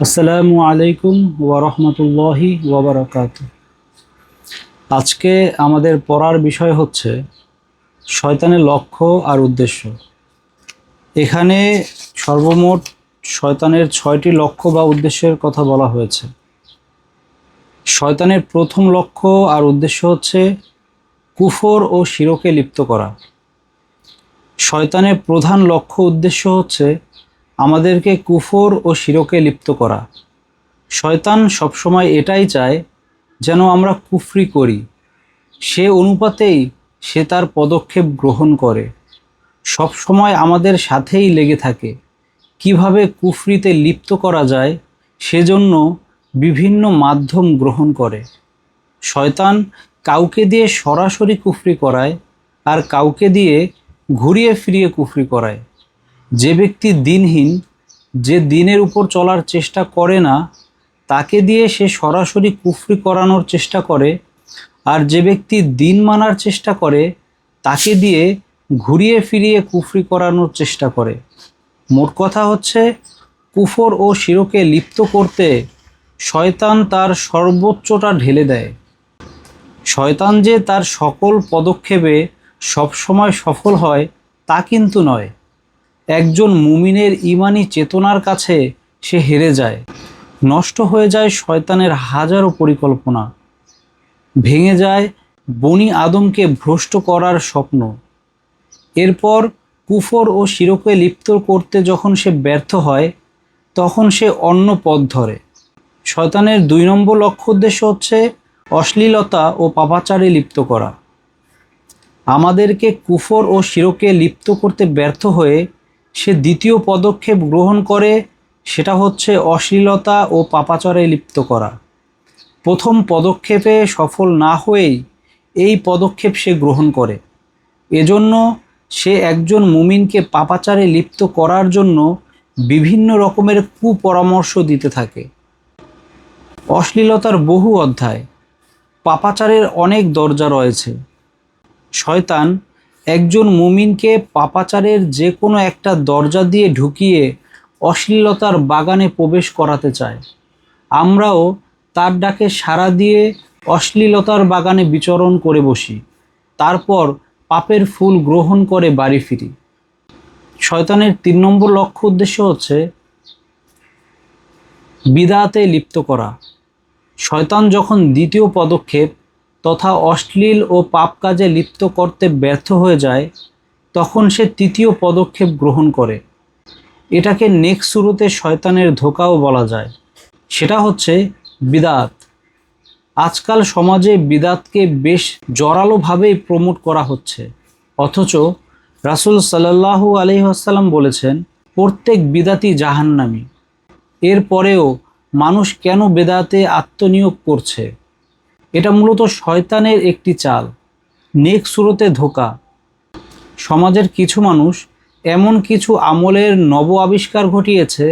আসসালামু আলাইকুম ওয়ারহমতুল্লাহি ওবরাকাত আজকে আমাদের পড়ার বিষয় হচ্ছে শয়তানের লক্ষ্য আর উদ্দেশ্য। এখানে সর্বমোট শয়তানের ছয়টি লক্ষ্য বা উদ্দেশ্যের কথা বলা হয়েছে। শয়তানের প্রথম লক্ষ্য আর উদ্দেশ্য হচ্ছে কুফর ও শিরকে লিপ্ত করা। শয়তানের প্রধান লক্ষ্য উদ্দেশ্য হচ্ছে আমাদেরকে কুফর ও শিরকে লিপ্ত করা। শয়তান সবসময় এটাই চায় যেন আমরা কুফরি করি। সে অনুপাতেই সে তার পদক্ষেপ গ্রহণ করে। সব সময় আমাদের সাথেই লেগে থাকে। কীভাবে কুফরিতে লিপ্ত করা যায় সেজন্য বিভিন্ন মাধ্যম গ্রহণ করে। শয়তান কাউকে দিয়ে সরাসরি কুফরি করায় আর কাউকে দিয়ে ঘুরিয়ে ফিরিয়ে কুফরি করায়। যে ব্যক্তি দিনহীন, যে দিনের উপর চলার চেষ্টা করে না, তাকে দিয়ে সে সরাসরি কুফরি করানোর চেষ্টা করে, আর যে ব্যক্তি দিন মানার চেষ্টা করে, তাকে দিয়ে ঘুরিয়ে ফিরিয়ে কুফরি করানোর চেষ্টা করে। মোট কথা হচ্ছে, কুফর ও শিরকে লিপ্ত করতে শয়তান তার সর্বোচ্চটা ঢেলে দেয়। শয়তান যে তার সকল পদক্ষেপে সবসময় সফল হয়, তা কিন্তু নয়। একজন মুমিনের ইমানি চেতনার কাছে সে হেরে যায়। নষ্ট হয়ে যায় শয়তানের হাজারো পরিকল্পনা। ভেঙে যায় বনি আদমকে ভ্রষ্ট করার স্বপ্ন। এরপর কুফর ও শিরকে লিপ্ত করতে যখন সে ব্যর্থ হয়, তখন সে অন্য পথ ধরে। শয়তানের দুই নম্বর লক্ষ্য উদ্দেশ্য হচ্ছে অশ্লীলতা ও পাপাচারে লিপ্ত করা। আমাদেরকে কুফর ও শিরকে লিপ্ত করতে ব্যর্থ হয়ে সে দ্বিতীয় পদক্ষেপ গ্রহণ করে, সেটা হচ্ছে অশ্লীলতা ও পাপাচারে লিপ্ত করা। প্রথম পদক্ষেপে সফল না হয়েই এই পদক্ষেপ সে গ্রহণ করে। এজন্য সে একজন মুমিনকে পাপাচারে লিপ্ত করার জন্য বিভিন্ন রকমের কুপরামর্শ দিতে থাকে। অশ্লীলতার বহু অধ্যায়। পাপাচারের অনেক দরজা রয়েছে। শয়তান একজন মুমিনকে পাপাচারের যে কোনো একটা দরজা দিয়ে ঢুকিয়ে অশ্লীলতার বাগানে প্রবেশ করাতে চায়। আমরাও তার ডাকে সাড়া দিয়ে অশ্লীলতার বাগানে বিচরণ করে বসি। তারপর পাপের ফুল গ্রহণ করে বাড়ি ফিরি। শয়তানের তিন নম্বর লক্ষ্য উদ্দেশ্য হচ্ছে বিদাতে লিপ্ত করা। শয়তান যখন দ্বিতীয় পদক্ষেপ তথা অশ্লীল ও পাপ কাজে লিপ্ত করতে ব্যর্থ হয়ে যায়, তখন সে তৃতীয় পদক্ষেপ গ্রহণ করে। এটাকে নেক শুরুতে শয়তানের ধোকাও বলা যায়। সেটা হচ্ছে বিদাত। আজকাল সমাজে বিদাতকে বেশ জোরালোভাবেই প্রমোট করা হচ্ছে। অথচ রাসুল সাল্লাহু আলহিহাসাল্লাম বলেছেন, প্রত্যেক বিদাতি জাহান্নামি। এরপরেও মানুষ কেন বেদাতে আত্মনিয়োগ করছে? এটা মূলত শয়তানের একটি চাল। নেক সুরতে ধোকা। সমাজের কিছু মানুষ এমন কিছু আমলের নব আবিষ্কার ঘটিয়েছে,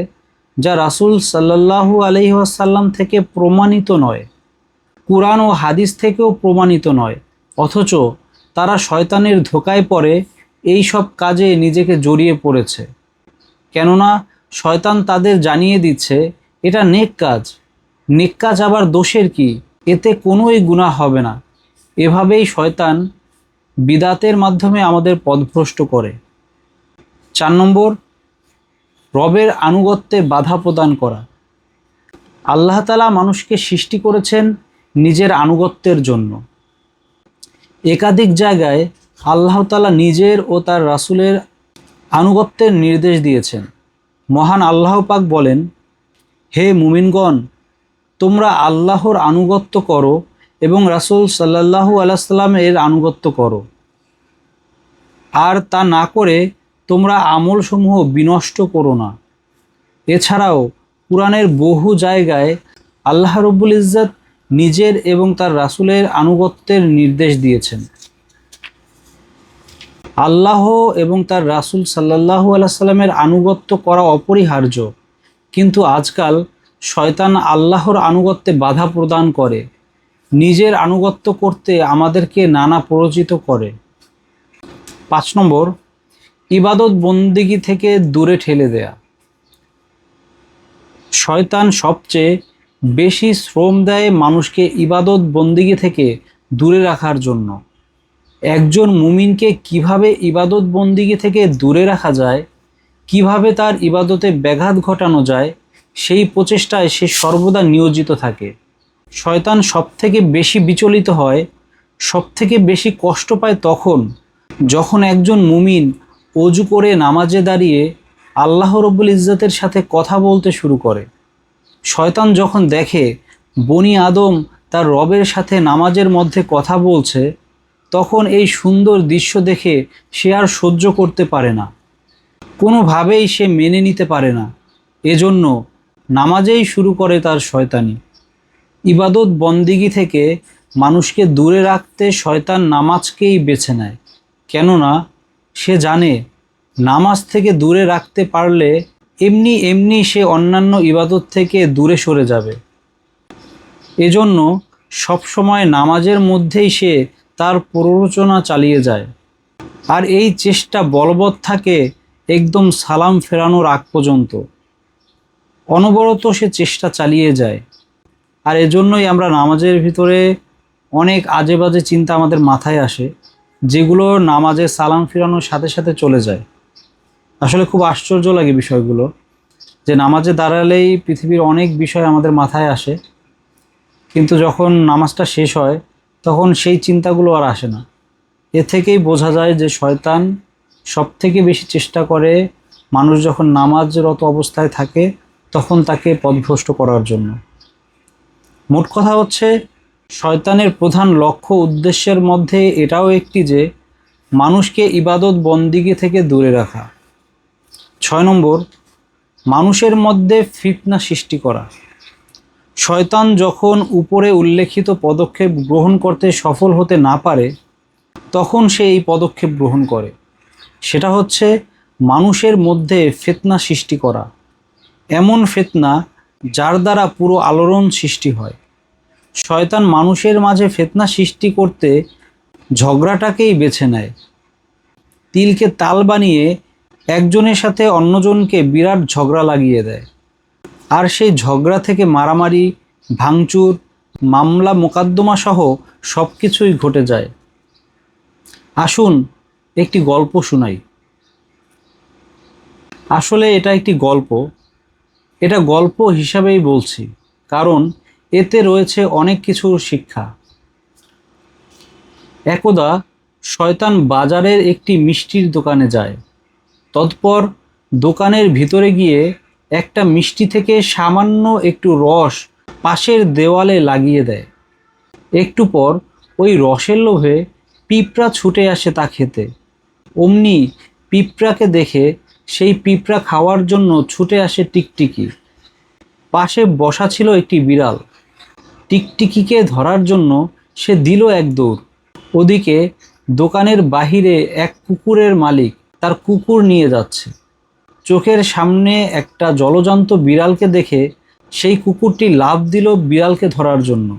যা রাসুল সাল্লাহু আলহিহাসাল্লাম থেকে প্রমাণিত নয়। কুরআন ও হাদিস থেকেও প্রমাণিত নয়, অথচ তারা শয়তানের ধোকায় পড়ে এই সব কাজে নিজেকে জড়িয়ে পড়েছে। কেননা শয়তান তাদের জানিয়ে দিচ্ছে, এটা নেক কাজ। নেক কাজ আবার দোষের কি? এতে কোনোই গুণা হবে না। এভাবেই শয়তান বিদাতের মাধ্যমে আমাদের পদভ্রষ্ট করে। চার নম্বর, রবের আনুগত্যে বাধা প্রদান করা। আল্লাহ তালা মানুষকে সৃষ্টি করেছেন নিজের আনুগত্যের জন্য। একাধিক জায়গায় আল্লাহ তালা নিজের ও তার রাসুলের আনুগত্যের নির্দেশ দিয়েছেন। মহান আল্লাহ পাক বলেন, হে মুমিনগণ তোমরা আল্লাহর আনুগত্য করো এবং রাসুল সাল্লাহু আলাইসাল্লামের আনুগত্য করো। আর তা না করে তোমরা আমলসমূহ বিনষ্ট করো না। এছাড়াও কোরআনের বহু জায়গায় আল্লাহ রব্বুল ইজ্জত নিজের এবং তার রাসুলের আনুগত্যের নির্দেশ দিয়েছেন। আল্লাহ এবং তার রাসুল সাল্লাহু আলাইসাল্লামের আনুগত্য করা অপরিহার্য। কিন্তু আজকাল শয়তান আল্লাহর আনুগত্যে বাধা প্রদান করে, নিজের আনুগত্য করতে আমাদেরকে নানা প্ররোচিত করে। পাঁচ নম্বর, ইবাদত বন্দিগি থেকে দূরে ঠেলে দেয়া। শয়তান সবচেয়ে বেশি শ্রম দেয় মানুষকে ইবাদত বন্দিগি থেকে দূরে রাখার জন্য। একজন মুমিনকে কীভাবে ইবাদত বন্দিগি থেকে দূরে রাখা যায়, কীভাবে তার ইবাদতে ব্যাঘাত ঘটানো যায় সেই প্রচেষ্টায় সে সর্বদা নিয়োজিত থাকে। শয়তান সবথেকে বেশি বিচলিত হয়, সবথেকে বেশি কষ্ট পায় তখন যখন একজন মুমিন অজু করে নামাজে দাঁড়িয়ে আল্লাহ রব্বুল ইজ্জতের সাথে কথা বলতে শুরু করে। শয়তান যখন দেখে বনি আদম তার রবের সাথে নামাজের মধ্যে কথা বলছে, তখন এই সুন্দর দৃশ্য দেখে সে আর সহ্য করতে পারে না। কোনোভাবেই সে মেনে নিতে পারে না। এজন্য নামাজেই শুরু করে তার শয়তানি। ইবাদত বন্দিগি থেকে মানুষকে দূরে রাখতে শয়তান নামাজকেই বেছে নেয়। কেননা, সে জানে, নামাজ থেকে দূরে রাখতে পারলে এমনি এমনি সে অন্যান্য ইবাদত থেকে দূরে সরে যাবে। এজন্য সবসময় নামাজের মধ্যেই সে তার প্ররোচনা চালিয়ে যায়। আর এই চেষ্টা বলবৎ থাকে একদম সালাম ফেরানোর আগ পর্যন্ত। অনবরত সে চেষ্টা চালিয়ে যায়। আর এজন্যই আমরা নামাজের ভিতরে অনেক আজে বাজে চিন্তা আমাদের মাথায় আসে, যেগুলো নামাজে সালাম ফিরানোর সাথে সাথে চলে যায়। আসলে খুব আশ্চর্য লাগে বিষয়গুলো, যে নামাজে দাঁড়ালেই পৃথিবীর অনেক বিষয় আমাদের মাথায় আসে, কিন্তু যখন নামাজটা শেষ হয়, তখন সেই চিন্তাগুলো আর আসে না। এ থেকেই বোঝা যায় যে শয়তান সব থেকে বেশি চেষ্টা করে মানুষ যখন নামাজরত অবস্থায় থাকে তখন তাকে পথভ্রষ্ট করার জন্য। মোট কথা হচ্ছে, শয়তানের প্রধান লক্ষ্য উদ্দেশ্যের মধ্যে এটাও একটি যে, মানুষকে ইবাদত বন্দিগি থেকে দূরে রাখা। ছয় নম্বর, মানুষের মধ্যে ফিতনা সৃষ্টি করা। শয়তান যখন উপরে উল্লেখিত পদক্ষেপ গ্রহণ করতে সফল হতে না পারে, তখন সে এই পদক্ষেপ গ্রহণ করে। সেটা হচ্ছে, মানুষের মধ্যে ফেতনা সৃষ্টি করা। এমন ফেতনা যার দ্বারা পুরো আলোড়ন সৃষ্টি হয়। শয়তান মানুষের মাঝে ফেতনা সৃষ্টি করতে ঝগড়াটাকেই বেছে নেয়। তিলকে তাল বানিয়ে একজনের সাথে অন্যজনকে বিরাট ঝগড়া লাগিয়ে দেয়। আর সেই ঝগড়া থেকে মারামারি, ভাঙচুর, মামলা মোকদ্দমা সহ সব কিছুই ঘটে যায়। আসুন একটি গল্প শোনাই। আসলে এটা একটি গল্প। এটা গল্প হিসাবেই বলছি, কারণ এতে রয়েছে অনেক কিছুর শিক্ষা। একদা শয়তান বাজারের একটি মিষ্টির দোকানে যায়। তৎপর দোকানের ভিতরে গিয়ে একটা মিষ্টি থেকে সামান্য একটু রস পাশের দেওয়ালে লাগিয়ে দেয়। একটু পর ওই রসের লোভে পিঁপড়া ছুটে আসে তা খেতে। অমনি পিঁপড়াকে দেখে সেই পিঁপড়া খাওয়ার জন্য ছুটে আসে টিকটিকি। পাশে বসা ছিল একটি বিড়াল। টিকটিকিকে ধরার জন্য সে দিল এক দৌড়। ওদিকে দোকানের বাহিরে এক কুকুরের মালিক তার কুকুর নিয়ে যাচ্ছে। চোখের সামনে একটা জলজান্ত বিড়ালকে দেখে সেই কুকুরটি লাভ দিল বিড়ালকে ধরার জন্য।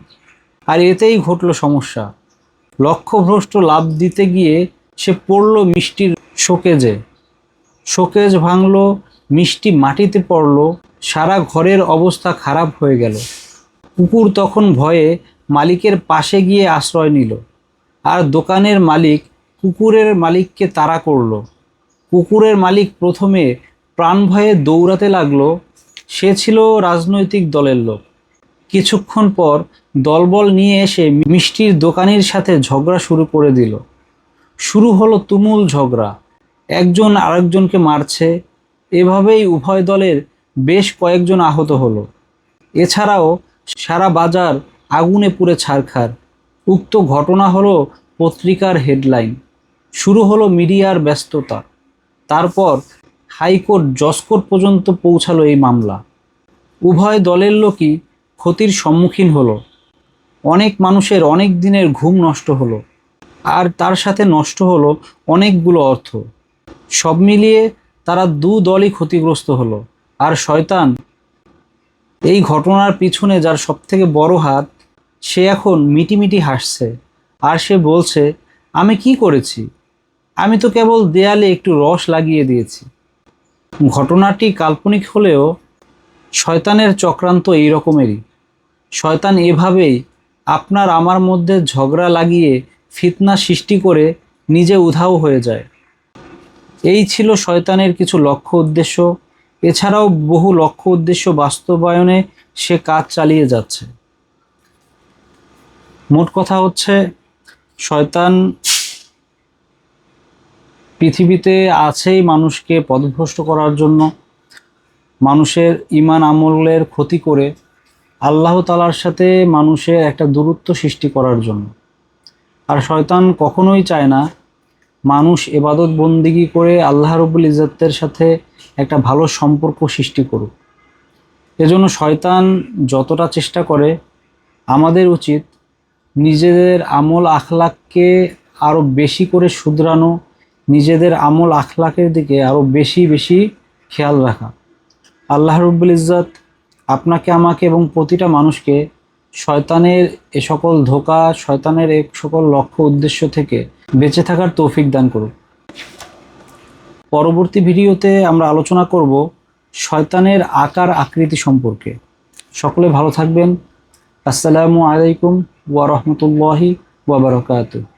আর এতেই ঘটল সমস্যা। লক্ষ্যভ্রষ্ট লাভ দিতে গিয়ে সে পড়ল মিষ্টির শোকেজে। শোকেজ ভাঙলো, মিষ্টি মাটিতে পড়ল, সারা ঘরের অবস্থা খারাপ হয়ে গেল। কুকুর তখন ভয়ে মালিকের পাশে গিয়ে আশ্রয় নিল আর দোকানের মালিক কুকুরের মালিককে তাড়া করল। কুকুরের মালিক প্রথমে প্রাণ ভয়ে দৌড়াতে লাগল। সে ছিল রাজনৈতিক দলের লোক। কিছুক্ষণ পর দলবল নিয়ে এসে মিষ্টির দোকানির সাথে ঝগড়া শুরু করে দিল। শুরু হলো তুমুল ঝগড়া। একজন আরেকজনকে মারছে। এভাবেই উভয় দলের বেশ কয়েকজন আহত হলো। এছাড়াও সারা বাজার আগুনে পুড়ে ছারখার। উক্ত ঘটনা হলো পত্রিকার হেডলাইন। শুরু হলো মিডিয়ার ব্যস্ততা। তারপর হাইকোর্ট জসকোর্ট পর্যন্ত পৌঁছালো এই মামলা। উভয় দলের লোকই ক্ষতির সম্মুখীন হলো। অনেক মানুষের অনেক দিনের ঘুম নষ্ট হলো। আর তার সাথে নষ্ট হলো অনেকগুলো অর্থ। সব মিলিয়ে তারা দু দলই ক্ষতিগ্রস্ত হলো। আর শয়তান এই ঘটনার পিছনে যার সবথেকে বড় হাত, সে এখন মিটিমিটি হাসছে। আর সে বলছে, আমি কি করেছি? আমি তো কেবল দেয়ালে একটু রস লাগিয়ে দিয়েছি। ঘটনাটি কাল্পনিক হলেও শয়তানের চক্রান্ত এই রকমেরই শয়তান এভাবেই আপনার আমার মধ্যে ঝগড়া লাগিয়ে ফিতনা সৃষ্টি করে নিজে উধাও হয়ে যায়। এই ছিল শয়তানের কিছু লক্ষ্য উদ্দেশ্য। এছাড়াও বহু লক্ষ্য উদ্দেশ্য বাস্তবায়নে সে কাজ চালিয়ে যাচ্ছে। মোট কথা হচ্ছে, শয়তান পৃথিবীতে আছেই মানুষকে পদভ্রষ্ট করার জন্য। মানুষের ইমান আমলের ক্ষতি করে আল্লাহ তালার সাথে মানুষের একটা দূরত্ব সৃষ্টি করার জন্য। আর শয়তান কখনোই চায় না মানুষ এবাদত বন্দিগি করে আল্লাহ রবুল ইজতের সাথে একটা ভালো সম্পর্ক সৃষ্টি করুক। এজন্য শয়তান যতটা চেষ্টা করে, আমাদের উচিত নিজেদের আমল আখলাককে আরও বেশি করে শুধরানো, নিজেদের আমল আখলাকের দিকে আরও বেশি বেশি খেয়াল রাখা। আল্লাহ রব্বুল ইজ্জত আপনাকে, আমাকে এবং প্রতিটা মানুষকে শয়তানের এ সকল ধোকা, শয়তানের এক সকল লক্ষ্য উদ্দেশ্য থেকে বেঁচে থাকার তৌফিক দান করুক পরবর্তী ভিডিওতে আমরা আলোচনা করব শয়তানের আকার আকৃতি সম্পর্কে। সকলে ভালো থাকবেন। আসসালামু আলাইকুম ওয়া রাহমাতুল্লাহি ওয়া বারাকাতুহু।